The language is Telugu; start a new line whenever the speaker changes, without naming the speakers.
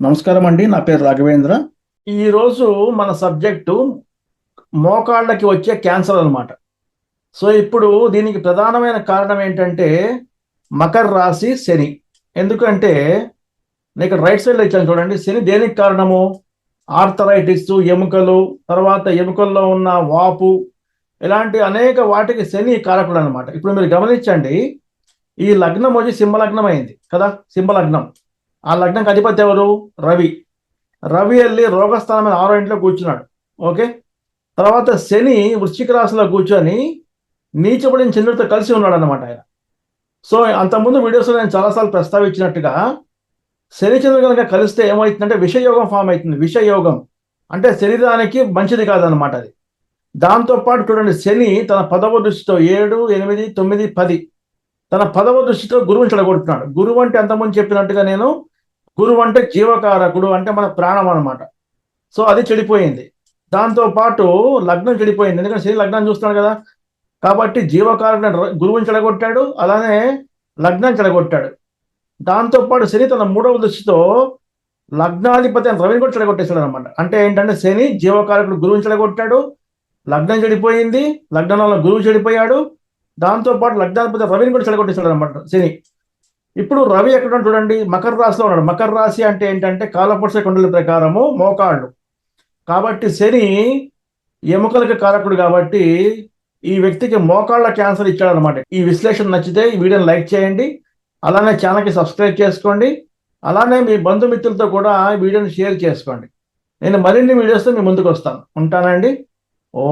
నమస్కారం అండి నా పేరు రాఘవేంద్ర. ఈరోజు మన సబ్జెక్టు మోకాళ్ళకి వచ్చే క్యాన్సర్ అనమాట సో ఇప్పుడు దీనికి ప్రధానమైన కారణం ఏంటంటే మకర రాశి శని. ఎందుకంటే నేను ఇక్కడ రైట్ సైడ్లో ఇచ్చాను చూడండి శని దేనికి కారణము? ఆర్థరైటిస్ ఎముకలు తర్వాత ఎముకల్లో ఉన్న వాపు ఇలాంటి అనేక వాటికి శని కారకుడు అనమాట ఇప్పుడు మీరు గమనించండి ఈ లగ్నం వచ్చి సింహలగ్నం అయింది కదా సింహలగ్నం. ఆ లగ్నంకి అధిపతి ఎవరు? రవి. రవి వెళ్ళి రోగస్థానమైన ఆరో ఇంట్లో కూర్చున్నాడు. ఓకే? తర్వాత శని వృశ్చిక రాశిలో కూర్చొని నీచబడిన చంద్రుడితో కలిసి ఉన్నాడు అనమాట ఆయన. సో అంతకుముందు వీడియోస్లో నేను చాలాసార్లు ప్రస్తావించినట్టుగా శని చంద్రుడు కనుక కలిస్తే ఏమవుతుందంటే విషయోగం ఫామ్ అవుతుంది. విషయోగం. అంటే శరీరానికి మంచిది కాదనమాట అది. దాంతోపాటు చూడండి శని తన పదవ దృష్టితో ఏడు ఎనిమిది తొమ్మిది పది తన పదవ దృష్టితో గురువుని చెడగొడుతున్నాడు. గురువు అంటే అంతకుముందు చెప్పినట్టుగా నేను గురువు అంటే జీవకారకుడు అంటే మన ప్రాణం అనమాట సో అది చెడిపోయింది. దాంతో పాటు లగ్నం చెడిపోయింది. ఎందుకంటే శని లగ్నం చూస్తున్నాడు కదా. కాబట్టి జీవకారకుడు గురువుని చెడగొట్టాడు అలానే లగ్నం చెడగొట్టాడు. దాంతోపాటు శని తన మూడవ దృష్టితో లగ్నాధిపతి అని రవిని కూడా చెడగొట్టేశాడు అనమాట అంటే ఏంటంటే శని జీవకారకుడు గురువుని చెడగొట్టాడు లగ్నం చెడిపోయింది లగ్నంలో గురువు చెడిపోయాడు. దాంతోపాటు లగ్నాధిపతి రవిని కూడా చెడగొట్టేశాడు అనమాట శని. ఇప్పుడు రవి ఎక్కడ చూడండి మకర రాశిలో ఉన్నాడు. మకర రాశి అంటే ఏంటంటే కాలపురుష కుండల ప్రకారము మోకాళ్ళు. కాబట్టి శని ఎముకలకి కారకుడు కాబట్టి ఈ వ్యక్తికి మోకాళ్ళ క్యాన్సర్ ఇచ్చాడు అనమాట ఈ విశ్లేషణ నచ్చితే ఈ వీడియోని లైక్ చేయండి. అలానే ఛానల్కి సబ్స్క్రైబ్ చేసుకోండి. అలానే మీ బంధుమిత్రులతో కూడా ఈ వీడియోని షేర్ చేసుకోండి. నేను మరిన్ని వీడియోస్తో మీ ముందుకు వస్తాను. ఉంటానండి. ఓ